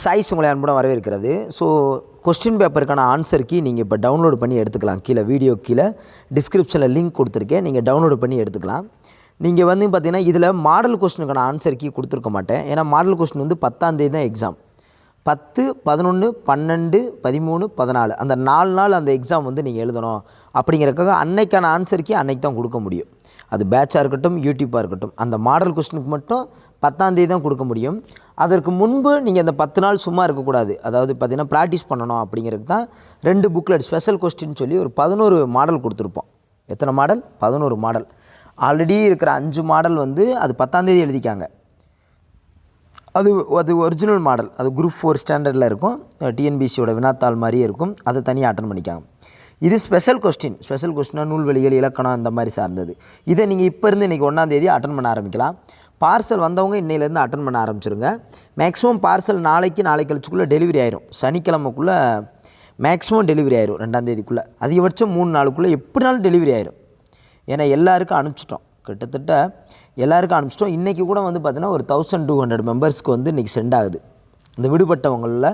Choice உங்களை அன்புடன் வரவேற்கிறது. ஸோ கொஸ்டின் பேப்பருக்கான ஆன்சர் கீ நீங்கள் இப்போ டவுன்லோட் பண்ணி எடுத்துக்கலாம். கீழே வீடியோ கீழே டிஸ்கிரிப்ஷனில் லிங்க் கொடுத்துருக்கேன். நீங்கள் டவுன்லோட் பண்ணி எடுத்துக்கலாம். நீங்கள் வந்து பார்த்தீங்கன்னா இதில் மாடல் கொஸ்டினுக்கான ஆன்சர் கீ கொடுத்துருக்க மாட்டேன். ஏன்னா மாடல் கொஸ்டின் வந்து பத்தாந்தேதி தான் எக்ஸாம் பத்து பதினொன்று பன்னெண்டு பதிமூணு பதினாலு. அந்த நாலு நாள் அந்த எக்ஸாம் வந்து நீங்கள் எழுதணும். அப்படிங்கிறக்காக அன்னைக்கான ஆன்சருக்கு அன்னைக்கு தான் கொடுக்க முடியும். அது பேட்சாக இருக்கட்டும் யூடியூப்பாக இருக்கட்டும். அந்த மாடல் கொஸ்டினுக்கு மட்டும் பத்தாந்தேதி தான் கொடுக்க முடியும். அதற்கு முன்பு நீங்கள் அந்த பத்து நாள் சும்மா இருக்கக்கூடாது. அதாவது பார்த்திங்கன்னா ப்ராக்டிஸ் பண்ணணும் அப்படிங்கிறது தான் ரெண்டு புக்லெட் ஸ்பெஷல் கொஸ்டின் சொல்லி ஒரு பதினோரு மாடல் கொடுத்துருப்போம். எத்தனை மாடல் பதினோரு மாடல் ஆல்ரெடி இருக்கிற அஞ்சு மாடல் வந்து அது பத்தாந்தேதி எழுதிக்காங்க. அது அது ஒரிஜினல் மாடல் அது குரூப் ஃபோர் ஸ்டாண்டர்டில் இருக்கும். டிஎன்பிசியோட வினாத்தாள் மாதிரியே இருக்கும். அதை தனியாக அட்டன் பண்ணிக்காங்க. இது ஸ்பெஷல் கொஸ்டின் ஸ்பெஷல் கொஸ்டினாக நூல்வெளிகள் இலக்கணம் அந்த மாதிரி சார்ந்தது. இதை நீங்கள் இப்போ இருந்து இன்றைக்கி ஒன்றாந்தேதி அட்டன் பண்ண ஆரம்பிக்கலாம். பார்சல் வந்தவங்க இன்னையிலேருந்து அட்டன் பண்ண ஆரம்பிச்சிருங்க. மேக்ஸிமம் பார்சல் நாளைக்கு நாளை கழிச்சுக்குள்ளே டெலிவரி ஆயிரும். சனிக்கிழமைக்குள்ளே மேக்ஸிமம் டெலிவரி ஆயிரும் ரெண்டாந்தேதிக்குள்ளே அதிகபட்சம் மூணு நாளுக்குள்ளே எப்படினாலும் டெலிவரி ஆயிரும். ஏன்னா எல்லாருக்கும் அனுப்பிச்சிட்டோம். கிட்டத்தட்ட எல்லாருக்கும் அனுப்பிச்சிட்டோம். இன்றைக்கி கூட வந்து பார்த்தீங்கன்னா ஒரு தௌசண்ட் டூ ஹண்ட்ரட் மெம்பர்ஸ்க்கு வந்து இன்றைக்கி சென்ட் ஆகுது. இந்த விடுபட்டவங்களில்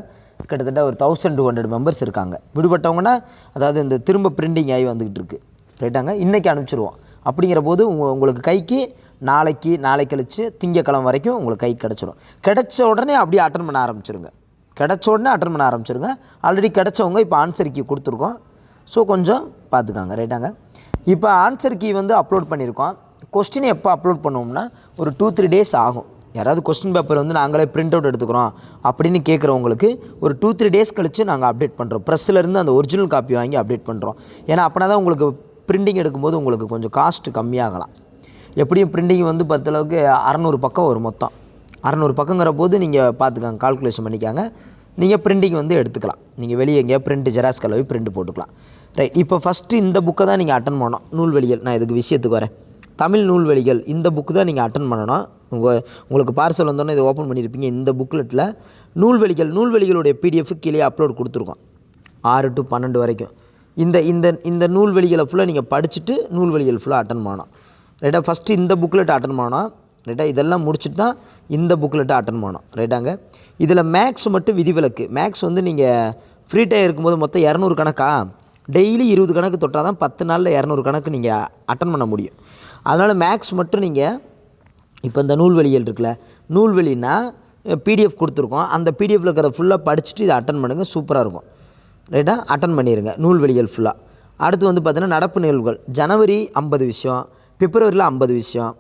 கிட்டத்தட்ட ஒரு தௌசண்ட் டூ ஹண்ட்ரட் மெம்பர்ஸ் இருக்காங்க. விடுபட்டவங்கன்னா அதாவது இந்த திரும்ப பிரிண்டிங் ஆகி வந்துக்கிட்டு இருக்குது ரைட்டாங்க இன்றைக்கி அனுப்பிச்சிருவோம். அப்படிங்கிற போது உங்களுக்கு கைக்கு நாளைக்கு நாளை கழித்து திங்கக்கிழமை வரைக்கும் உங்களுக்கு கை கிடச்சிரும். கிடைச்ச உடனே அப்படியே அட்டன் பண்ண ஆரம்பிச்சிருங்க. கிடைச்ச உடனே அட்டன் பண்ண ஆரம்பிச்சிருங்க. ஆல்ரெடி கிடைச்சவங்க இப்போ ஆன்சர் கீ கொடுத்துருக்கோம். ஸோ கொஞ்சம் பார்த்துக்காங்க. ரைட்டாங்க இப்போ ஆன்சர் கீ வந்து அப்லோட் பண்ணியிருக்கோம். கொஸ்டினை எப்போ அப்லோட் பண்ணுவோம்னா ஒரு டூ த்ரீ டேஸ் ஆகும். யாராவது கொஸ்டின் பேப்பர் வந்து நாங்களே பிரிண்ட் அவுட் எடுத்துக்கிறோம் அப்படின்னு கேட்குறவங்களுக்கு ஒரு டூ த்ரீ டேஸ் கழித்து நாங்கள் அப்டேட் பண்ணுறோம் ப்ரெஸ்ஸிலேருந்து அந்த ஒரிஜினல் காப்பி வாங்கி அப்டேட் பண்ணுறோம் ஏன்னா அப்படின்னா தான் உங்களுக்கு பிரிண்டிங் எடுக்கும்போது உங்களுக்கு கொஞ்சம் காஸ்ட்டு கம்மியாகலாம். எப்படியும் பிரிண்டிங் வந்து பத்தளவுக்கு அறநூறு பக்கம் வரும் மொத்தம். அறநூறு பக்கங்கிற போது நீங்கள் பார்த்துக்காங்க கால்குலேஷன் பண்ணிக்காங்க. நீங்கள் பிரிண்டிங் வந்து எடுத்துக்கலாம். நீங்கள் வெளியே எங்கேயா பிரிண்ட் ஜெராக்ஸ் கலவை பிரிண்ட் போட்டுக்கலாம். ரைட் இப்போ ஃபஸ்ட்டு இந்த புக்கை தான் நீங்கள் அட்டன் பண்ணணும். நூல்வெளிகள் நான் இதுக்கு விஷயத்துக்கு வரேன். தமிழ் நூல்வெளிகள் இந்த புக்கு தான் நீங்கள் அட்டன் பண்ணணும். உங்கள் உங்களுக்கு பார்சல் வந்தோன்னே இதை ஓப்பன் பண்ணியிருப்பீங்க. இந்த புக்லெட்டில் நூல்வெளிகள் நூல்வெளிகளுடைய பிடிஎஃப் கீழே அப்லோட் கொடுத்துருக்கோம். ஆறு டு பன்னெண்டு வரைக்கும். இந்த இந்த இந்த நூல்வெளிகளை ஃபுல்லாக நீங்கள் படிச்சுட்டு நூல்வெளிகள் ஃபுல்லாக அட்டன் பண்ணணும். ரைட்டா ஃபஸ்ட்டு இந்த புக்லெட் அட்டன் பண்ணணும் ரைட்டா இதெல்லாம் முடிச்சுட்டு தான் இந்த புக்லெட்டை அட்டன் பண்ணணும் ரைட்டாங்க. இதில் மேக்ஸ் மட்டும் விதிவிலக்கு. மேக்ஸ் வந்து நீங்கள் ஃப்ரீ டைம் இருக்கும்போது மொத்தம் இரநூறு கணக்கா? டெய்லி இருபது கணக்கு தொட்டால் தான் பத்து நாளில் இரநூறு கணக்கு நீங்கள் அட்டன் பண்ண முடியும். அதனால் மேக்ஸ் மட்டும் நீங்கள் இப்போ இந்த நூல்வெளிகள் இருக்குல்ல நூல்வெளினா பிடிஎஃப் கொடுத்துருக்கோம். அந்த பிடிஎஃப்ல இருக்கிறத ஃபுல்லாக படிச்சுட்டு இதை அட்டன் பண்ணுங்கள் சூப்பராக இருக்கும். ரைட்டா அட்டன் பண்ணிடுங்க நூல்வெளிகள் ஃபுல்லாக அடுத்து வந்து பார்த்திங்கன்னா நடப்பு நிகழ்வுகள். ஜனவரி ஐம்பது விஷயம். பிப்ரவரியில் ஐம்பது விஷயம்.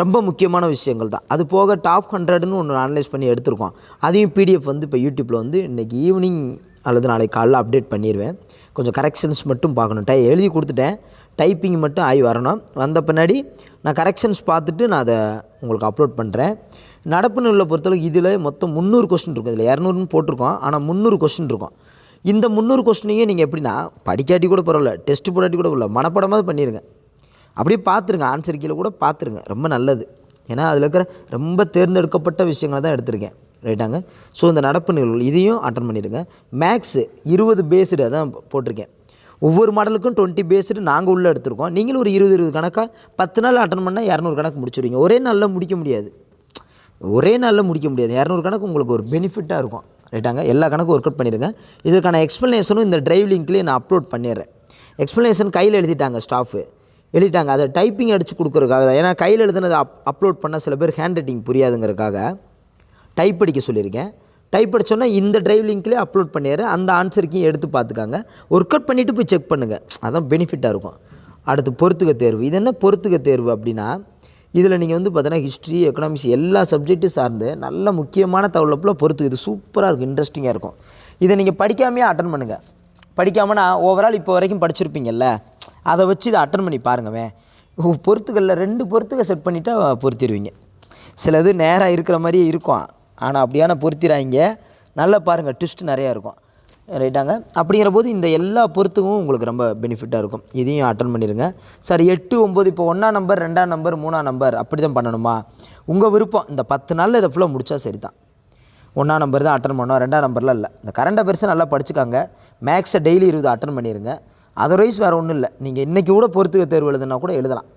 ரொம்ப முக்கியமான விஷயங்கள் தான். அது போக டாப் ஹண்ட்ரட்னு ஒன்று அனலைஸ் பண்ணி எடுத்திருக்கோம். அதையும் பிடிஎஃப் வந்து இப்போ யூடியூப்பில் வந்து இன்றைக்கி ஈவினிங் அல்லது நாளைக்கு காலைல அப்டேட் பண்ணிடுவேன் கொஞ்சம் கரெக்ஷன்ஸ் மட்டும் பார்க்கணும். டை எழுதி கொடுத்துட்டேன். டைப்பிங் மட்டும் ஆகி வரணும். வந்த பின்னாடி நான் கரெக்ஷன்ஸ் பார்த்துட்டு நான் அதை உங்களுக்கு அப்லோட் பண்ணுறேன் நடப்பு நூலில் பொறுத்தளவுக்கு இதில் மொத்தம் முந்நூறு கொஸ்டின் இருக்கும். இதில் இரநூறுன்னு போட்டிருக்கோம். ஆனால் முந்நூறு கொஸ்டின் இருக்கும். இந்த முந்நூறு கொஸ்டினையும் நீங்கள் எப்படின்னா படிக்காட்டி கூட பரவாயில்ல டெஸ்ட் போடாட்டி கூட பரவாயில்ல மனப்படமாவது பண்ணிடுங்க அப்படியே பார்த்துருங்க. ஆன்சர் கீழே கூட பார்த்துருங்க. ரொம்ப நல்லது. ஏன்னா அதில் இருக்கிற ரொம்ப தேர்ந்தெடுக்கப்பட்ட விஷயங்களை தான் எடுத்திருக்கேன். ரைட்டாங்க ஸோ இந்த நடப்பு நிகழ்வுகள் இதையும் அட்டன் பண்ணிடுங்க. மேக்ஸு இருபது பேஸ்டு அதான் போட்டிருக்கேன். ஒவ்வொரு மாடலுக்கும் டுவெண்ட்டி பேஸ்டு நாங்கள் உள்ளே எடுத்திருக்கோம். நீங்களும் ஒரு இருபது இருபது கணக்காக பத்து நாள் அட்டன் பண்ணால் இரநூறு கணக்கு முடிச்சுடுவீங்க. ஒரே நாளில் முடிக்க முடியாது. ஒரே நாளில் முடிக்க முடியாது. இரநூறு கணக்கு உங்களுக்கு ஒரு பெனிஃபிட்டாக இருக்கும். ரைட்டாங்க எல்லா கணக்கும் ஒர்க் அவுட் பண்ணிடுங்க. இதற்கான எக்ஸ்ப்ளனேஷனும் இந்த டிரைவ் லிங்க்லேயே நான் அப்லோட் பண்ணிடுறேன். எக்ஸ்ப்ளனேஷன் கையில் எழுதிட்டாங்க ஸ்டாஃபு எழுதிட்டாங்க. அதை டைப்பிங் அடித்து கொடுக்குறதுக்காக தான். ஏன்னா கையில் எழுதுனதை அப் அப்லோட் பண்ணால் சில பேர் ஹேண்ட் ரைட்டிங் புரியாதுங்கிறதுக்காக டைப் அடிக்க சொல்லியிருக்கேன். டைப் அடிச்சோன்னா இந்த ட்ரைவ் லிங்க்லேயே அப்லோட் பண்ணிடுறேன் அந்த ஆன்சருக்கையும் எடுத்து பார்த்துக்காங்க. ஒர்க் அவுட் பண்ணிவிட்டு போய் செக் பண்ணுங்கள் அதான் பெனிஃபிட்டாக இருக்கும். அடுத்து பொறுத்துக்க தேர்வு. இது என்ன பொறுத்துக்க தேர்வு அப்படின்னா இதில் நீங்கள் வந்து பார்த்தீங்கன்னா ஹிஸ்ட்ரி எக்கனாமிக்ஸ் எல்லா சப்ஜெக்ட்டும் சார்ந்து நல்ல முக்கியமான தகவலப்பில் பொறுத்து இது சூப்பராக இருக்கும். இன்ட்ரெஸ்டிங்காக இருக்கும். இதை நீங்கள் படிக்காமையே அட்டன் பண்ணுங்கள் படிக்காமனா ஓவரால் இப்போ வரைக்கும் படிச்சிருப்பீங்கல்ல. அதை வச்சு இதை அட்டன் பண்ணி பாருங்கவே பொறுத்துகளில் ரெண்டு பொறுத்துக்க செட் பண்ணிட்டா பொருத்திடுவீங்க சிலது நேராக இருக்கிற மாதிரியே இருக்கும். ஆனால் அப்படியான பொருத்திடாங்க நல்லா பாருங்கள் ட்விஸ்ட் நிறையா இருக்கும். ரைட்டாங்க அப்படிங்கிற போது இந்த எல்லா பொறுத்துக்கும் உங்களுக்கு ரொம்ப பெனிஃபிட்டாக இருக்கும். இதையும் அட்டன் பண்ணிடுங்க சார் எட்டு ஒம்பது இப்போ ஒன்றாம் நம்பர் ரெண்டாம் நம்பர் மூணாம் நம்பர் அப்படி தான் பண்ணணுமா? உங்கள் விருப்பம். இந்த பத்து நாளில் இதை ஃபுல்லாக முடித்தா சரி தான் ஒன்றா நம்பர் தான் அட்டன் பண்ணோம். ரெண்டாம் நம்பர்லாம் இல்லை. இந்த கரண்ட் அஃபேர்ஸை நல்லா படிச்சுக்காங்க. மேக்ஸை டெய்லி இருபது அட்டன் பண்ணிடுங்க அதர்வைஸ் வேறு ஒன்றும் இல்லை. நீங்கள் இன்றைக்கி கூட பொறுத்துக்க தேர்வு எழுதுனா கூட எழுதலாம்.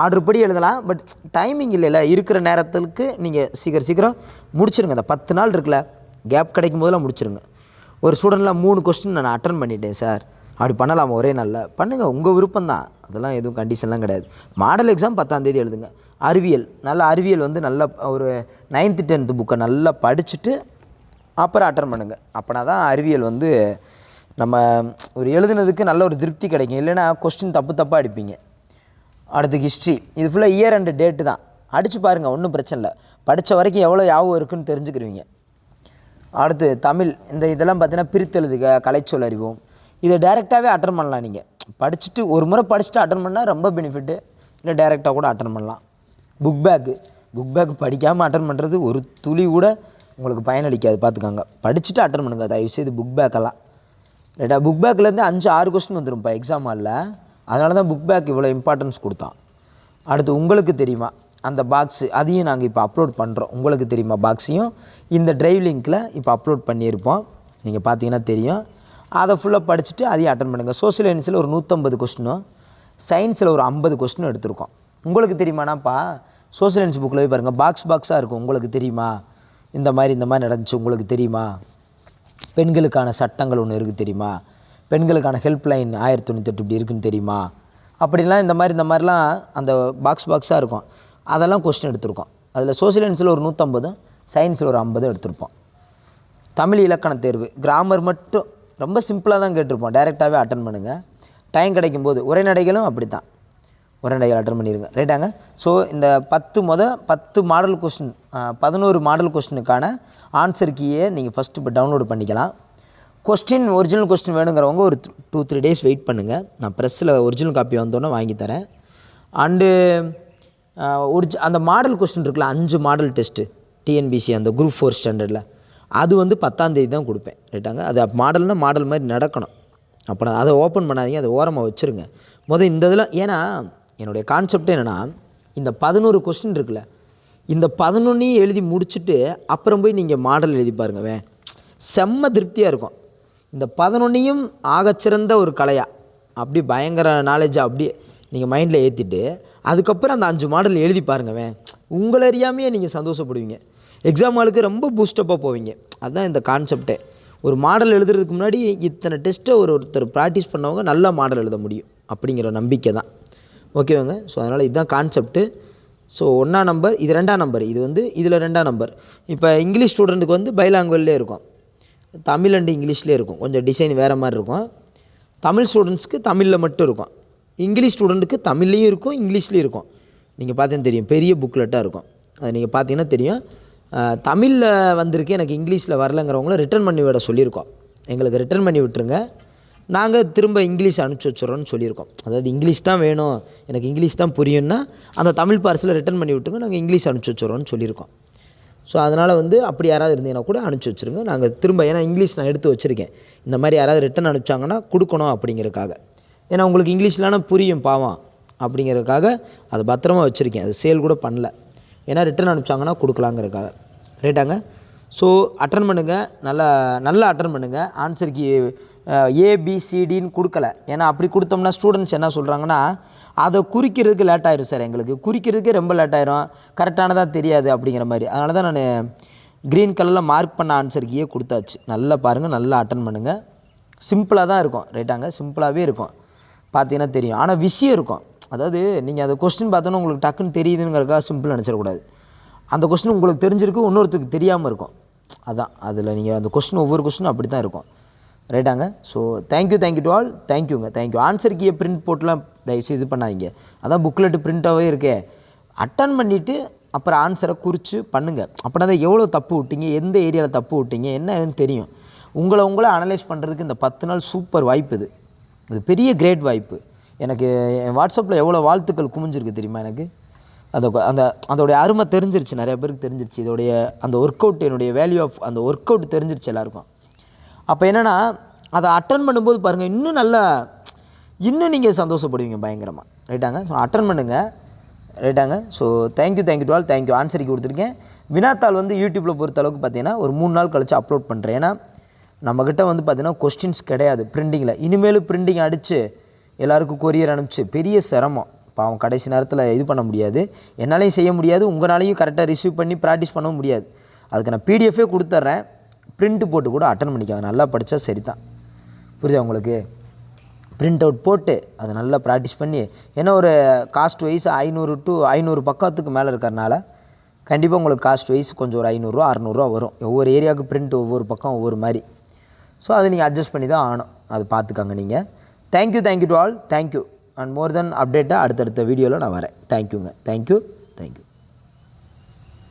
ஆர்டர் படி எழுதலாம் பட் டைமிங் இல்லைல்ல. இருக்கிற நேரத்துக்கு நீங்கள் சீக்கிரம் சீக்கிரம் முடிச்சிருங்க. இந்த பத்து நாள் இருக்குல்ல கேப் கிடைக்கும் போதெல்லாம் முடிச்சிருங்க. ஒரு ஸ்டூடெண்ட்லாம் மூணு கொஸ்டின் நான் அட்டன் பண்ணிட்டேன் சார் அப்படி பண்ணலாமா? ஒரே நாளில். பண்ணுங்கள் உங்கள் விருப்பம் தான் அதெல்லாம் எதுவும் கண்டிஷன்லாம் கிடையாது. மாடல் எக்ஸாம் பத்தாந்தேதி எழுதுங்க. அறிவியல். நல்ல அறிவியல் வந்து நல்ல ஒரு நைன்த்து டென்த்து புக்கை நல்லா படிச்சுட்டு அப்புறம் அட்டன் பண்ணுங்கள் அப்போனா தான் அறிவியல் வந்து நம்ம ஒரு எழுதுனதுக்கு நல்ல ஒரு திருப்தி கிடைக்கும். இல்லைன்னா கொஸ்டின் தப்பு தப்பாக அடிப்பீங்க. அடுத்து ஹிஸ்ட்ரி இது ஃபுல்லாக இயர் அண்டு டேட்டு தான். அடித்து பாருங்கள் ஒன்றும் பிரச்சனை இல்லை. படித்த வரைக்கும் எவ்வளோ ஞாபகம் இருக்குன்னு தெரிஞ்சுக்கிருவீங்க. அடுத்து தமிழ். இந்த இதெல்லாம் பார்த்தீங்கன்னா பிரித்தெழுதுக கலைச்சொல் அறிவோம். இதை டைரெக்டாகவே அட்டன் பண்ணலாம் நீங்கள் படிச்சுட்டு ஒரு முறை படிச்சுட்டு அட்டன் பண்ணால் ரொம்ப பெனிஃபிட்டு இல்லை டைரெக்டாக கூட அட்டன் பண்ணலாம். புக் பேக்கு புக் பேக் படிக்காமல் அட்டன் பண்ணுறது ஒரு துளி கூட உங்களுக்கு பயனளிக்காது. பார்த்துக்காங்க படிச்சுட்டு அட்டன் பண்ணுங்க. தயவுசெய்து புக் பேக்கெல்லாம் ரைட்டா புக் பேக்லேருந்து அஞ்சு ஆறு கொஸ்டின் வந்துடும்ப்பா எக்ஸாம் ஹாலில் அதனால தான் புக் பேக் இவ்வளோ இம்பார்ட்டன்ஸ் கொடுத்தான். அடுத்து உங்களுக்கு தெரியுமா அந்த பாக்ஸு அதையும் நாங்கள் இப்போ அப்லோட் பண்ணுறோம் உங்களுக்கு தெரியுமா பாக்ஸையும் இந்த ட்ரைவ் லிங்க்கில் இப்போ அப்லோட் பண்ணியிருப்போம். நீங்கள் பார்த்தீங்கன்னா தெரியும். அதை ஃபுல்லாக படிச்சுட்டு அதையும் அட்டன் பண்ணுங்கள் சோசியல் சயின்ஸில் ஒரு நூற்றம்பது கொஸ்டினும் சயின்ஸில் ஒரு ஐம்பது கொஸ்டினும் எடுத்திருக்கோம். உங்களுக்கு தெரியுமானாப்பா? சோசியல் சயின்ஸ் புக்கில் போய் பாருங்கள் பாக்ஸ் பாக்ஸாக இருக்கும். உங்களுக்கு தெரியுமா? இந்த மாதிரி இந்த மாதிரி நடந்துச்சு. உங்களுக்கு தெரியுமா? பெண்களுக்கான சட்டங்கள் ஒன்று இருக்குது தெரியுமா? பெண்களுக்கான ஹெல்ப்லைன் ஆயிரத்தி தொண்ணூத்தெட்டு இப்படி இருக்குன்னு தெரியுமா? அப்படிலாம் இந்த மாதிரி இந்த மாதிரிலாம் அந்த பாக்ஸ் பாக்ஸாக இருக்கும். அதெல்லாம் கொஸ்டின் எடுத்திருக்கோம். அதில் சோசியல் சயின்ஸில் ஒரு நூற்றம்பதும் சயின்ஸில் ஒரு ஐம்பதும் எடுத்திருப்போம். தமிழ் இலக்கண தேர்வு கிராமர் மட்டும் ரொம்ப சிம்பிளாக தான் கேட்டிருப்போம். டைரெக்டாகவே அட்டன் பண்ணுங்கள் டைம் கிடைக்கும் போது உரைநடைகளும் அப்படி தான் உரைநடைகள் அட்டன் பண்ணிடுங்க ரைட்டாங்க ஸோ இந்த பத்து முத பத்து மாடல் கொஸ்டின் பதினோரு மாடல் கொஸ்டினுக்கான ஆன்சர் கீயை நீங்கள் ஃபஸ்ட்டு இப்போ டவுன்லோட் பண்ணிக்கலாம். கொஸ்டின் ஒரிஜினல் கொஸ்டின் வேணுங்கிறவங்க ஒரு டூ த்ரீ டேஸ் வெயிட் பண்ணுங்கள் நான் ப்ரெஸ்ஸில் ஒரிஜினல் காப்பி வந்தோன்னே வாங்கி தரேன். அண்டு ஒரிஜி அந்த மாடல் கொஸ்டின் இருக்குல்ல அஞ்சு மாடல் டெஸ்ட்டு டிஎன்பிசி அந்த குரூப் ஃபோர் ஸ்டாண்டர்டில் அது வந்து பத்தாந்தேதி தான் கொடுப்பேன். ரைட்டாங்க அது மாடல்னால் மாடல் மாதிரி நடக்கணும். அப்போ அதை ஓப்பன் பண்ணாதீங்க அதை ஓரமாக வச்சுருங்க. முதல் இந்த இதில் ஏன்னா என்னுடைய கான்செப்ட் என்னென்னா இந்த பதினோரு கொஸ்டின் இருக்குல்ல இந்த பதினொன்னையும் எழுதி முடிச்சுட்டு அப்புறம் போய் நீங்கள் மாடல் எழுதி பாருங்க வே. செம்ம திருப்தியாக இருக்கும். இந்த பதினொன்னையும் ஆகச்சிறந்த ஒரு கலையாக அப்படி பயங்கர நாலேஜாக அப்படியே நீங்கள் மைண்டில் ஏற்றிட்டு அதுக்கப்புறம் அந்த அஞ்சு மாடல் எழுதி பாருங்க வே. உங்களை அறியாமையே நீங்கள் சந்தோஷப்படுவீங்க. எக்ஸாம் ஆளுக்கு ரொம்ப பூஸ்டப்பாக போவீங்க. அதுதான் இந்த கான்செப்டே ஒரு மாடல் எழுதுறதுக்கு முன்னாடி இத்தனை டெஸ்ட்டை ஒரு ஒருத்தர் ப்ராக்டிஸ் பண்ணவங்க நல்ல மாடல் எழுத முடியும் அப்படிங்கிற நம்பிக்கை தான் ஓகேவாங்க? ஸோ அதனால் இதுதான் கான்செப்ட்டு ஸோ ஒன்றா நம்பர் இது ரெண்டாம் நம்பர் இது வந்து இதில் ரெண்டாம் நம்பர் இப்போ இங்கிலீஷ் ஸ்டூடெண்ட்டுக்கு வந்து பைலாங்குவல்லே இருக்கும். தமிழ் அண்டு இங்கிலீஷ்லேயே இருக்கும். கொஞ்சம் டிசைன் வேறு மாதிரி இருக்கும். தமிழ் ஸ்டூடெண்ட்ஸ்க்கு தமிழில் மட்டும் இருக்கும். இங்கிலீஷ் ஸ்டூடெண்ட்டுக்கு தமிழ்லேயும் இருக்கும் இங்கிலீஷ்லேயும் இருக்கும். நீங்கள் பார்த்தீங்கன்னா தெரியும். பெரிய புக்லெட்டாக இருக்கும். அது நீங்கள் பார்த்தீங்கன்னா தெரியும். தமிழில் வந்திருக்கு. எனக்கு இங்கிலீஷில் வரலங்கிறவங்கள ரிட்டர்ன் பண்ணி விட சொல்லியிருக்கோம். எங்களுக்கு ரிட்டர்ன் பண்ணி விட்டுருங்க. நாங்கள் திரும்ப இங்கிலீஷ் அனுப்பிச்சி வச்சுறோன்னு சொல்லியிருக்கோம். அதாவது இங்கிலீஷ் தான் வேணும். எனக்கு இங்கிலீஷ் தான் புரியும்னா அந்த தமிழ் பார்சலை ரிட்டர்ன் பண்ணி விட்டுங்க நாங்கள் இங்கிலீஷ் அனுப்பிச்சி வச்சுறோன்னு சொல்லியிருக்கோம். ஸோ அதனால் வந்து அப்படி யாராவது இருந்தீங்கன்னா கூட அனுப்பிச்சி வச்சுருங்க. நாங்கள் திரும்ப ஏன்னா இங்கிலீஷ் நான் எடுத்து வச்சுருக்கேன். இந்த மாதிரி யாராவது ரிட்டன் அனுப்பிச்சாங்கன்னா கொடுக்கணும் அப்படிங்கிறதுக்காக. ஏன்னா உங்களுக்கு இங்கிலீஷ்லான புரியும் பாவம் அப்படிங்கிறதுக்காக அதை பத்திரமா வச்சுருக்கேன். அது சேல் கூட பண்ணல. ஏன்னா ரிட்டன் அனுப்பிச்சாங்கன்னா கொடுக்கலாங்கிறதுக்காக. ரைட்டாங்க ஸோ அட்டன் பண்ணுங்கள் நல்லா நல்லா அட்டன் பண்ணுங்கள் ஆன்சருக்கு ஏபிசிடின்னு கொடுக்கல. ஏன்னா அப்படி கொடுத்தோம்னா ஸ்டூடெண்ட்ஸ் என்ன சொல்கிறாங்கன்னா அதை குறிக்கிறதுக்கு லேட் ஆயிரும் சார் எங்களுக்கு. குறிக்கிறதுக்கே ரொம்ப லேட் ஆயிரும். கரெக்டானதாக தெரியாது அப்படிங்கிற மாதிரி. அதனால தான் நான் க்ரீன் கலரில் மார்க் பண்ண ஆன்சருக்கே கொடுத்தாச்சு. நல்லா பாருங்கள் நல்லா அட்டன் பண்ணுங்கள் சிம்பிளாக தான் இருக்கும். ரைட்டாங்க சிம்பிளாகவே இருக்கும். பார்த்தீங்கன்னா தெரியும். ஆனால் விஷயம் இருக்கும். அதாவது நீங்கள் அதை கொஸ்டின் பார்த்தோன்னா உங்களுக்கு டக்குன்னு தெரியுதுங்கிறக்காக சிம்பிள் நினச்சிடக்கூடாது. அந்த கொஸ்டின் உங்களுக்கு தெரிஞ்சிருக்கு இன்னொருத்தருக்கு தெரியாமல் இருக்கும். அதான் அதில் நீங்கள் அந்த கொஸ்டின் ஒவ்வொரு கொஸ்டினும் அப்படி தான் இருக்கும். ரைட்டாங்க so thank you thank you to all தேங்க்யூங்க தேங்க்யூ ஆன்சர் கீயை பிரிண்ட் போட்டுலாம் தயவுசெய்து இது பண்ணாதீங்க. அதான் புக்லெட்டு பிரிண்ட்டாகவே இருக்கே. அட்டன் பண்ணிவிட்டு அப்புறம் ஆன்சரை குறித்து பண்ணுங்கள் அப்படின்னா தான் எவ்வளோ தப்பு விட்டீங்க எந்த ஏரியாவில் தப்பு விட்டீங்க என்ன ஏதுன்னு தெரியும். உங்களை உங்களை அனலைஸ் பண்ணுறதுக்கு இந்த பத்து நாள் சூப்பர் வாய்ப்பு இது. இது பெரிய கிரேட் வாய்ப்பு. எனக்கு என் வாட்ஸ்அப்பில் எவ்வளோ வாழ்த்துக்கள் குமிஞ்சிருக்கு தெரியுமா எனக்கு? அந்த அந்த அதோடைய அருமை தெரிஞ்சிருச்சு நிறைய பேருக்கு தெரிஞ்சிருச்சு. இதோடைய அந்த ஒர்க் அவுட் என்னுடைய வேல்யூ ஆஃப் அந்த ஒர்க் அவுட் தெரிஞ்சிருச்சு எல்லாருக்கும். அப்போ என்னென்னா அதை அட்டன் பண்ணும்போது பாருங்கள் இன்னும் நல்லா இன்னும் நீங்கள் சந்தோஷப்படுவீங்க பயங்கரமாக ரைட்டாங்க ஸோ அட்டன் பண்ணுங்கள் ரைட்டாங்க so thank you thank you to all thank you ஆன்சரிக்கு கொடுத்துருக்கேன். வினாத்தாள் வந்து யூடியூப்பில் பொறுத்த அளவுக்கு பார்த்தீங்கன்னா ஒரு மூணு நாள் கழிச்சு அப்லோட் பண்ணுறேன் ஏன்னா நம்மக்கிட்ட வந்து பார்த்தீங்கன்னா கொஸ்டின்ஸ் கிடையாது. பிரிண்டிங்கில் இனிமேலும் பிரிண்டிங் அடித்து எல்லாருக்கும் கொரியர் அனுப்பிச்சு பெரிய சிரமம். பாவம் கடைசி நேரத்தில் இது பண்ண முடியாது. என்னாலையும் செய்ய முடியாது. உங்களாலையும் கரெக்டாக ரிசீவ் பண்ணி ப்ராக்டிஸ் பண்ணவும் முடியாது. அதுக்கு நான் பிடிஎஃபே கொடுத்துட்றேன் பிரிண்ட் போட்டு கூட அட்டன் பண்ணிக்காங்க நல்லா படித்தா சரி தான் புரியுதா உங்களுக்கு? பிரிண்ட் அவுட் போட்டு அதை நல்லா ப்ராக்டிஸ் பண்ணி ஏன்னா ஒரு காஸ்ட் வைஸ் ஐநூறு டு ஐநூறு பக்கத்துக்கு மேலே இருக்கிறனால கண்டிப்பாக உங்களுக்கு காஸ்ட் வைஸ் கொஞ்சம் ஒரு ஐநூறுரூவா அறநூறுவா வரும். ஒவ்வொரு ஏரியாவுக்கு பிரிண்ட் ஒவ்வொரு பக்கம் ஒவ்வொரு மாதிரி. ஸோ அதை நீங்கள் அட்ஜஸ்ட் பண்ணி தான் ஆகணும். அது பார்த்துக்கங்க நீங்கள் thank you thank you to all thank you and more then அப்டேட்டாக அடுத்தடுத்த வீடியோவில் நான் வரேன். தேங்க்யூங்க தேங்க்யூ தேங்க்யூ